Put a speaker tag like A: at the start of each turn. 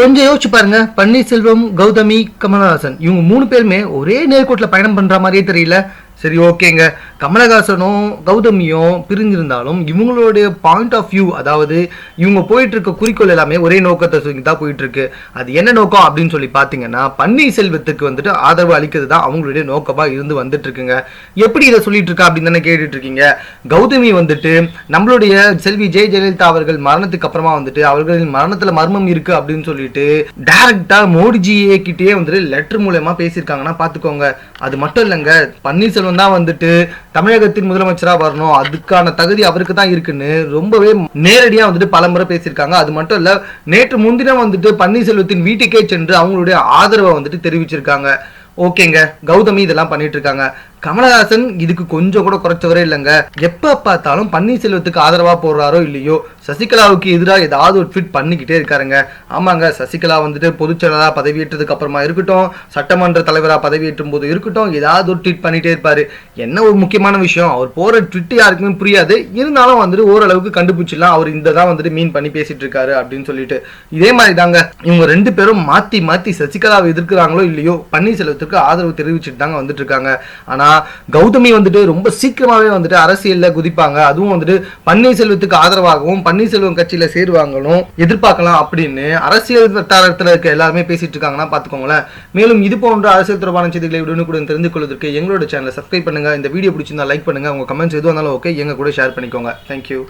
A: கொஞ்சம் யோசிச்சு பாருங்க. பன்னீர்செல்வம் கௌதமி கமலஹாசன். இவங்க மூணு பேருமே ஒரே நேர்கோட்டில் பயணம் பண்ற மாதிரியே தெரியல. சரி ஓகேங்க. கமலஹாசனும் கௌதமியும் பிரிஞ்சிருந்தாலும் இவங்களுடைய பாயிண்ட் ஆஃப் வியூ அதாவது இவங்க போயிட்டு இருக்க குறிக்கோள் எல்லாமே ஒரே நோக்கத்தை சொல்லி தான் போயிட்டு இருக்கு அது என்ன நோக்கம் அப்படின்னு சொல்லி பார்த்தீங்கன்னா பன்னீர் செல்வத்துக்கு வந்துட்டு ஆதரவு அளிக்கிறது தான் அவங்களுடைய நோக்கமா இருந்து வந்துட்டு இருக்குங்க எப்படி இதை சொல்லிட்டு இருக்கா அப்படின்னு தானே கேட்டுட்டு இருக்கீங்க கௌதமி வந்துட்டு நம்மளுடைய செல்வி ஜெய ஜெயலலிதா அவர்கள் மரணத்துக்கு அப்புறமா வந்துட்டு அவர்களின் மரணத்துல மர்மம் இருக்கு அப்படின்னு சொல்லிட்டு டைரக்டா மோடிஜியே கிட்டே வந்துட்டு லெட்டர் மூலயமா பேசியிருக்காங்கன்னா பாத்துக்கோங்க. அது மட்டும் இல்லைங்க பன்னீர்செல்வம் தான் வந்துட்டு தமிழகத்தின் முதலமைச்சரா வரணும். அதுக்கான தகுதி அவருக்கு தான் இருக்குன்னு ரொம்பவே நேரடியா வந்துட்டு பலமுறை பேசியிருக்காங்க. அது மட்டும் இல்ல நேற்று முன்தினம் வந்துட்டு பன்னீர்செல்வத்தின் வீட்டுக்கே சென்று அவங்களுடைய ஆதரவை வந்துட்டு தெரிவிச்சிருக்காங்க. ஓகேங்க கௌதமி இதெல்லாம் பண்ணிட்டு இருக்காங்க. கமலஹாசன் இதுக்கு கொஞ்சம் கூட குறைச்சவரே இல்லைங்க. எப்ப பார்த்தாலும் பன்னீர்செல்வத்துக்கு ஆதரவா போடுறாரோ இல்லையோ சசிகலாவுக்கு எதிராக ஏதாவது ஒரு ட்வீட் பண்ணிக்கிட்டே இருக்காருங்க. ஆமாங்க சசிகலா வந்துட்டு பொதுச்செயலாளராக பதவியேற்றதுக்கு அப்புறமா இருக்கட்டும் சட்டமன்ற தலைவராக பதவியேற்றும் போது இருக்கட்டும் ஏதாவது ஒரு ட்வீட் பண்ணிட்டே இருப்பாரு. என்ன ஒரு முக்கியமான விஷயம் அவர் போற ட்விட் யாருக்குமே புரியாது. இருந்தாலும் வந்துட்டு ஓரளவுக்கு கண்டுபிடிச்சிடலாம். அவர் இந்த தான் வந்துட்டு மீன் பண்ணி பேசிட்டு இருக்காரு அப்படின்னு சொல்லிட்டு. இதே மாதிரி தாங்க இவங்க ரெண்டு பேரும் மாத்தி மாத்தி சசிகலாவை எதிர்க்கிறாங்களோ இல்லையோ பன்னீர்செல்வத்துக்கு ஆதரவு தெரிவிச்சுட்டு தாங்க வந்துட்டு இருக்காங்க. ஆனா கௌதமி வந்துட்டு ரொம்ப சீக்கிரமாகவே வந்துட்டு அரசியலில் குதிப்பாங்க. அதுவும் வந்துட்டு பன்னீர்செல்வத்துக்கு ஆதரவாகவும் பன்னீர்செல்வம் கட்சியில் சேருவாங்களும் எதிர்பார்க்கலாம் அப்படின்னு அரசியல் வட்டாரத்தில் இருக்க எல்லாருமே பேசிட்டு இருக்காங்கன்னா பார்த்துக்கோங்களேன் மேலும் இது போன்ற அரசியல் தொடர்பான செய்திகளை உடனுக்குடன் தெரிந்து கொள்வதற்கு எங்களோட சேனலை சப்ஸ்கிரைப் பண்ணுங்க. இந்த வீடியோ பிடிச்சிருந்தா லைக் பண்ணுங்க. உங்க கமெண்ட்ஸ் எதுவும் இருந்தாலும் ஓகே எங்க கூட ஷேர் பண்ணிக்கோங்க. தேங்க்யூ